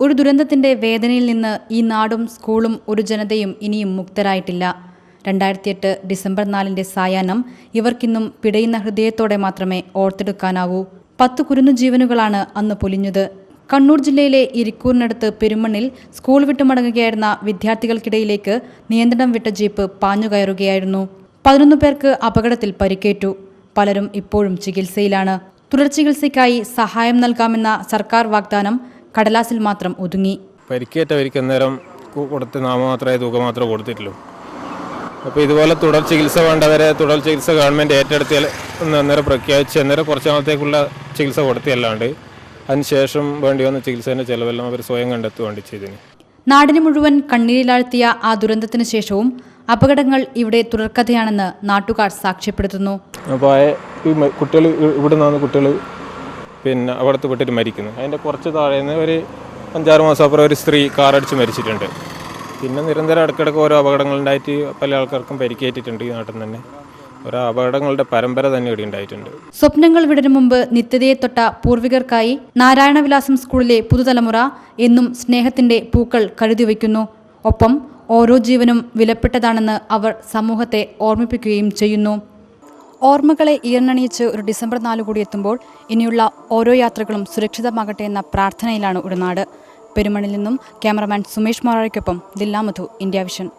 ഒരു ദുരന്തത്തിന്റെ വേദനയിൽ നിന്ന് ഈ നാടും സ്കൂളും ഒരു ജനതയും ഇനിയും മുക്തരായിട്ടില്ല. രണ്ടായിരത്തിയെട്ട് ഡിസംബർ നാലിന്റെ സായാഹ്നം ഇവർക്കിന്നും പിടയുന്ന ഹൃദയത്തോടെ മാത്രമേ ഓർത്തെടുക്കാനാവൂ. പത്ത് കുരുന്നു ജീവനുകളാണ് അന്ന് പൊലിഞ്ഞത്. കണ്ണൂർ ജില്ലയിലെ ഇരിക്കൂറിനടുത്ത് പെരുമണ്ണിൽ സ്കൂൾ വിട്ടു മടങ്ങുകയായിരുന്ന വിദ്യാർത്ഥികൾക്കിടയിലേക്ക് നിയന്ത്രണം വിട്ട ജീപ്പ് പാഞ്ഞുകയറുകയായിരുന്നു പതിനൊന്ന് പേർക്ക് അപകടത്തിൽ പരിക്കേറ്റു. പലരും ഇപ്പോഴും ചികിത്സയിലാണ്. തുടർ ചികിത്സയ്ക്കായി സഹായം നൽകാമെന്ന സർക്കാർ വാഗ്ദാനം കടലാസിൽ മാത്രം ഒതുങ്ങി. പരിക്കേറ്റവർക്ക് അന്നേരം കൊടുത്ത് നാമമാത്രമായ തുക മാത്രമേ കൊടുത്തിട്ടുള്ളൂ. അപ്പോൾ ഇതുപോലെ തുടർ ചികിത്സ വേണ്ടവരെ തുടർ ചികിത്സ ഗവൺമെന്റ് ഏറ്റെടുത്തിയാൽ ഒന്ന് അന്നേരം പ്രഖ്യാപിച്ച് അന്നേരം കുറച്ച് നാളത്തേക്കുള്ള ചികിത്സ കൊടുത്തിയല്ലാണ്ട് അതിനുശേഷം വേണ്ടി വന്ന ചികിത്സേന്റെ ചിലവെല്ലാം അവർ സ്വയം കണ്ടെത്തുകയാണ് ചെയ്തിന് നാടിന് മുഴുവൻ കണ്ണീരിലാഴ്ത്തിയ ആ ദുരന്തത്തിന് ശേഷവും അപകടങ്ങൾ ഇവിടെ തുടർക്കഥയാണെന്ന് നാട്ടുകാർ സാക്ഷ്യപ്പെടുത്തുന്നു. അപ്പോൾ ഈ കുട്ടികൾ ഇവിടെ നിന്നാണ് കുട്ടികൾ പിന്നെ അവിടുത്തെ വിട്ടിട്ട് മരിക്കുന്നു. അതിന്റെ കുറച്ച് താഴെ നിന്ന് ഒരു അഞ്ചാറ് മാസം അപ്പുറം ഒരു സ്ത്രീ കാറടിച്ച് മരിച്ചിട്ടുണ്ട്. പിന്നെ നിരന്തരം ഇടയ്ക്കിടയ്ക്ക് ഓരോ അപകടങ്ങൾ ഉണ്ടായിട്ട് പല ആൾക്കാർക്കും പരിക്കേറ്റിട്ടുണ്ട് ഈ നാട്ടിൽ തന്നെ. ഓരോ അപകടങ്ങളുടെ പരമ്പര തന്നെ ഇവിടെ ഉണ്ടായിട്ടുണ്ട്. സ്വപ്നങ്ങൾ വിടരും മുമ്പ് നിത്യതയെ തൊട്ട പൂർവികർക്കായി നാരായണവിലാസം സ്കൂളിലെ പുതുതലമുറ എന്നും സ്നേഹത്തിന്റെ പൂക്കൾ കരുതി വയ്ക്കുന്നു. ഒപ്പം ഓരോ ജീവനും വിലപ്പെട്ടതാണെന്ന് അവർ സമൂഹത്തെ ഓർമ്മിപ്പിക്കുകയും ചെയ്യുന്നു. ഓർമ്മകളെ ഈർണണിയിച്ച് ഒരു ഡിസംബർ നാല് കൂടി എത്തുമ്പോൾ ഇനിയുള്ള ഓരോ യാത്രകളും സുരക്ഷിതമാകട്ടെ എന്ന പ്രാർത്ഥനയിലാണ് ഉടനാട്. പെരുമണിൽ നിന്നും ക്യാമറമാൻ സുമേഷ് മൊറാഴയ്ക്കൊപ്പം ദില്ലാമധു ഇന്ത്യ വിഷൻ.